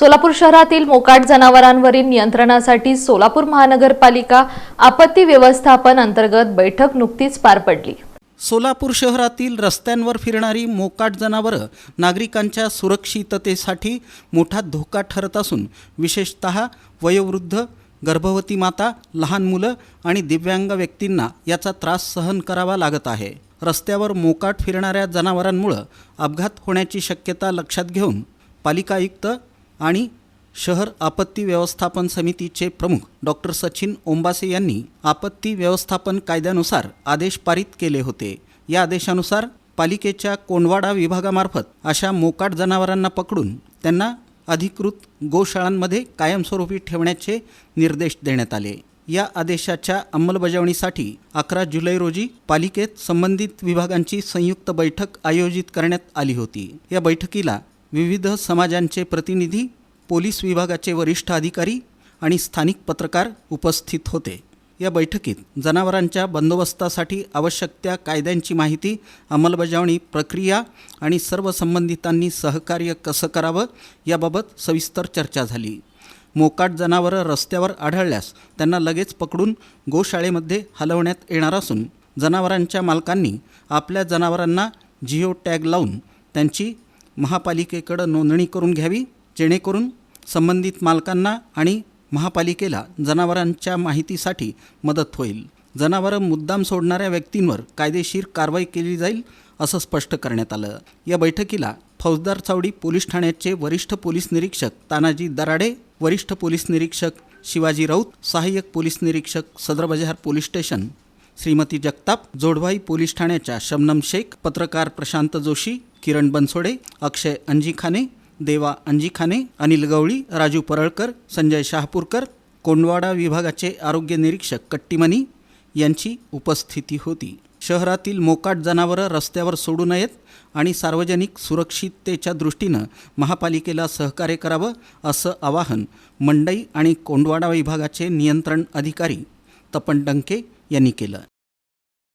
सोलापूर शहरातील मोकाट जनावरांवरील नियंत्रणासाठी सोलापूर महानगरपालिका आपत्ती व्यवस्थापन अंतर्गत बैठक नुकतीच पार पडली. सोलापूर शहरातील रस्त्यांवर फिरणारी मोकाट जनावरं नागरिकांच्या सुरक्षिततेसाठी मोठा धोका ठरत असून विशेषत वयोवृद्ध गर्भवती माता लहान मुलं आणि दिव्यांग व्यक्तींना याचा त्रास सहन करावा लागत आहे. रस्त्यावर मोकाट फिरणाऱ्या जनावरांमुळं अपघात होण्याची शक्यता लक्षात घेऊन पालिका आयुक्त आणि शहर आपत्ती व्यवस्थापन समितीचे प्रमुख डॉक्टर सचिन ओंबासे यांनी आपत्ती व्यवस्थापन कायद्यानुसार आदेश पारित केले होते. या आदेशानुसार पालिकेच्या कोंडवाडा विभागामार्फत अशा मोकाट जनावरांना पकडून त्यांना अधिकृत गोशाळांमध्ये कायमस्वरूपी ठेवण्याचे निर्देश देण्यात आले. या आदेशाच्या अंमलबजावणीसाठी अकरा जुलै रोजी पालिकेत संबंधित विभागांची संयुक्त बैठक आयोजित करण्यात आली होती. या बैठकीला विविध समाजांचे प्रतिनिधी पोलीस विभागाचे वरिष्ठ अधिकारी आणि स्थानिक पत्रकार उपस्थित होते. या बैठकीत जनावरांच्या बंदोबस्तासाठी आवश्यक त्या कायद्यांची माहिती अंमलबजावणी प्रक्रिया आणि सर्व संबंधितांनी सहकार्य कसं करावं याबाबत सविस्तर चर्चा झाली. मोकाट जनावरं रस्त्यावर आढळल्यास त्यांना लगेच पकडून गोशाळेमध्ये हलवण्यात येणार असून जनावरांच्या मालकांनी आपल्या जनावरांना जिओ टॅग लावून त्यांची महापालिकेकडं नोंदणी करून घ्यावी जेणेकरून संबंधित मालकांना आणि महापालिकेला जनावरांच्या माहितीसाठी मदत होईल. जनावरं मुद्दाम सोडणाऱ्या व्यक्तींवर कायदेशीर कारवाई केली जाईल असं स्पष्ट करण्यात आलं. या बैठकीला फौजदार चावडी पोलीस ठाण्याचे वरिष्ठ पोलीस निरीक्षक तानाजी दराडे वरिष्ठ पोलीस निरीक्षक शिवाजी राऊत सहाय्यक पोलीस निरीक्षक सदर बजार पोलीस स्टेशन श्रीमती जगताप जोडभाई पोलीस ठाण्याच्या शबनम शेख पत्रकार प्रशांत जोशी किरण बनसोडे अक्षय अंजिखाने देवा अंजिखाने अनिल गवळी राजू परळकर संजय शहापूरकर कोंडवाडा विभागाचे आरोग्य निरीक्षक कट्टीमणी यांची उपस्थिती होती. शहरातील मोकाट जनावरं रस्त्यावर सोडू नयेत आणि सार्वजनिक सुरक्षिततेच्या दृष्टीनं महापालिकेला सहकार्य करावं असं आवाहन मंडई आणि कोंडवाडा विभागाचे नियंत्रण अधिकारी तपन डंके यांनी केलं.